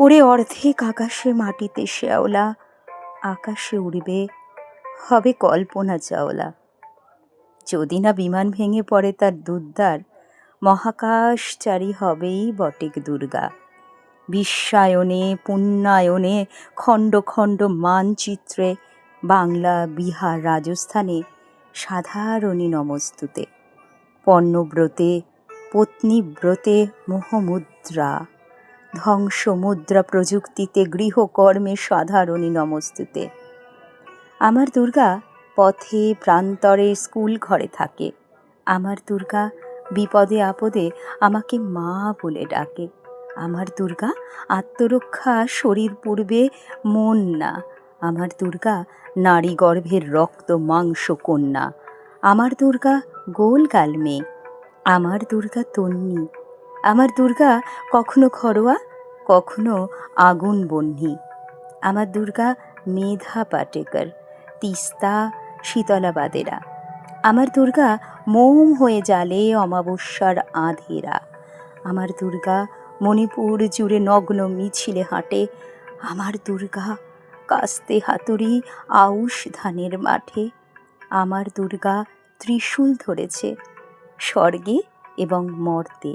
ওরে অর্ধেক আকাশে মাটিতে শ্যাওলা, আকাশে উড়বে, হবে কল্পনা চাওলা। যদি না বিমান ভেঙে পড়ে তার দুর্দার মহাকাশচারী হবেই বটেক দুর্গা। বিশ্বায়নে পুণ্যায়নে, খণ্ড খণ্ড মানচিত্রে, বাংলা, বিহার, রাজস্থানে, সাধারণী নমস্তুতে। পণ্যব্রতে, পত্নীব্রতে মোহমুদ্রা। ধ্বংসমুদ্রা প্রযুক্তিতে গৃহকর্মে সাধারণী নমস্তুতে। আমার দুর্গা পথে, প্রান্তরে স্কুল ঘরে থাকে। আমার দুর্গা বিপদে, আপদে আমাকে মা বলে ডাকে। আমার দুর্গা আত্মরক্ষা শরীর পূর্বে মন না। আমার দুর্গা নারী গর্ভের রক্ত, মাংস, কন্যা। আমার দুর্গা গোল গাল মেয়ে। আমার দুর্গা তন্নি। আমার দুর্গা কখনো ঘরোয়া, কখনো আগুন বহ্নি আমার দুর্গা মেধা পাটেকর, তিস্তা শীতলাবাদেরা। আমার দুর্গা মোম হয়ে জালে অমাবস্যার আধেরা। আমার দুর্গা মণিপুর জুড়ে নগ্ন মিছিলে হাঁটে। আমার দুর্গা কাস্তে হাতুড়ি আউশ ধানের মাঠে। আমার দুর্গা ত্রিশূল ধরেছে স্বর্গে এবং মর্তে।